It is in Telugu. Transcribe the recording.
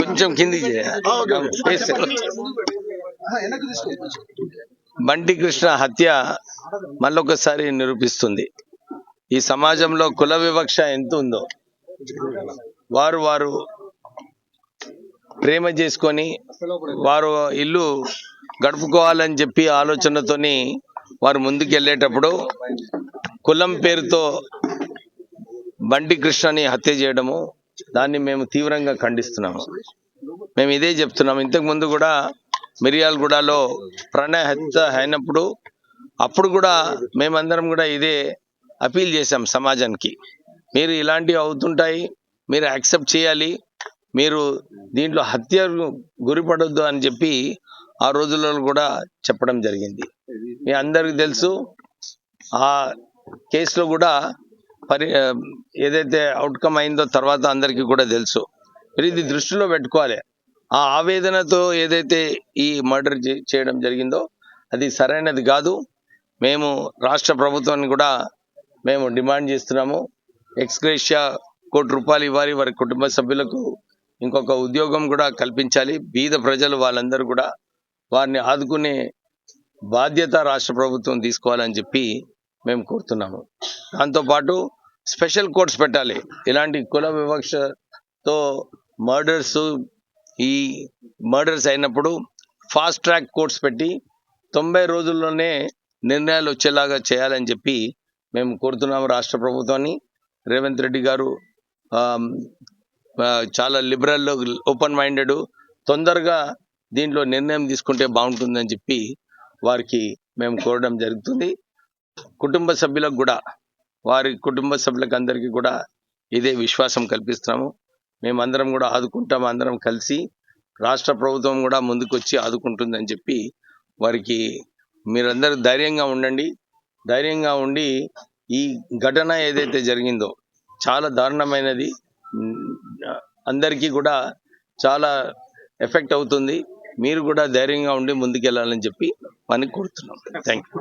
కొంచెం కింది బంటి కృష్ణ హత్య మళ్ళొకసారి నిరూపిస్తుంది. ఈ సమాజంలో కుల వివక్ష ఎంత ఉందో. వారు వారు ప్రేమ చేసుకొని వారు ఇల్లు గడుపుకోవాలని చెప్పి ఆలోచనతోని వారు ముందుకు వెళ్ళేటప్పుడు కులం పేరుతో బంటి కృష్ణని హత్య చేయడము దాన్ని మేము తీవ్రంగా ఖండిస్తున్నాము. మేము ఇదే చెప్తున్నాము. ఇంతకు ముందు కూడా మిరియాలగూడలో ప్రణయ హత్య అయినప్పుడు అప్పుడు కూడా మేమందరం కూడా ఇదే అపీల్ చేశాం సమాజానికి. మీరు ఇలాంటివి అవుతుంటాయి మీరు యాక్సెప్ట్ చేయాలి మీరు దీంట్లో హత్య గురిపడొద్దు అని చెప్పి ఆ రోజులలో కూడా చెప్పడం జరిగింది. మీ అందరికీ తెలుసు ఆ కేసులో కూడా పరి ఏదైతే అవుట్కమ్ అయిందో తర్వాత అందరికీ కూడా తెలుసు. మీరు ఇది దృష్టిలో పెట్టుకోవాలి. ఆ ఆవేదనతో ఏదైతే ఈ మర్డర్ చేయడం జరిగిందో అది సరైనది కాదు. మేము రాష్ట్ర ప్రభుత్వాన్ని కూడా మేము డిమాండ్ చేస్తున్నాము. ఎక్స్గ్రేషియా కోటి రూపాయలు ఇవ్వాలి. వారి కుటుంబ సభ్యులకు ఇంకొక ఉద్యోగం కూడా కల్పించాలి. బీద ప్రజలు వాళ్ళందరూ కూడా వారిని ఆదుకునే బాధ్యత రాష్ట్ర ప్రభుత్వం తీసుకోవాలని చెప్పి మేము కోరుతున్నాము. దాంతోపాటు స్పెషల్ కోర్ట్స్ పెట్టాలి. ఇలాంటి కుల వివక్షతో మర్డర్స్ ఈ మర్డర్స్ అయినప్పుడు ఫాస్ట్ ట్రాక్ కోర్ట్స్ పెట్టి తొంభై రోజుల్లోనే నిర్ణయాలు వచ్చేలాగా చేయాలని చెప్పి మేము కోరుతున్నాము రాష్ట్ర ప్రభుత్వాన్ని. రేవంత్ రెడ్డి గారు చాలా లిబరల్ ఓపెన్ మైండెడ్ తొందరగా దీంట్లో నిర్ణయం తీసుకుంటే బాగుంటుందని చెప్పి వారికి మేము కోరడం జరుగుతుంది. కుటుంబ సభ్యులకు కూడా వారి కుటుంబ సభ్యులకు అందరికీ కూడా ఇదే విశ్వాసం కల్పిస్తున్నాము. మేమందరం కూడా ఆదుకుంటాం అందరం కలిసి రాష్ట్ర ప్రభుత్వం కూడా ముందుకొచ్చి ఆదుకుంటుందని చెప్పి వారికి మీరందరూ ధైర్యంగా ఉండండి. ధైర్యంగా ఉండి ఈ ఘటన ఏదైతే జరిగిందో చాలా దారుణమైనది. అందరికీ కూడా చాలా ఎఫెక్ట్ అవుతుంది. మీరు కూడా ధైర్యంగా ఉండి ముందుకెళ్ళాలని చెప్పి పని కోరుతున్నాం. Thank you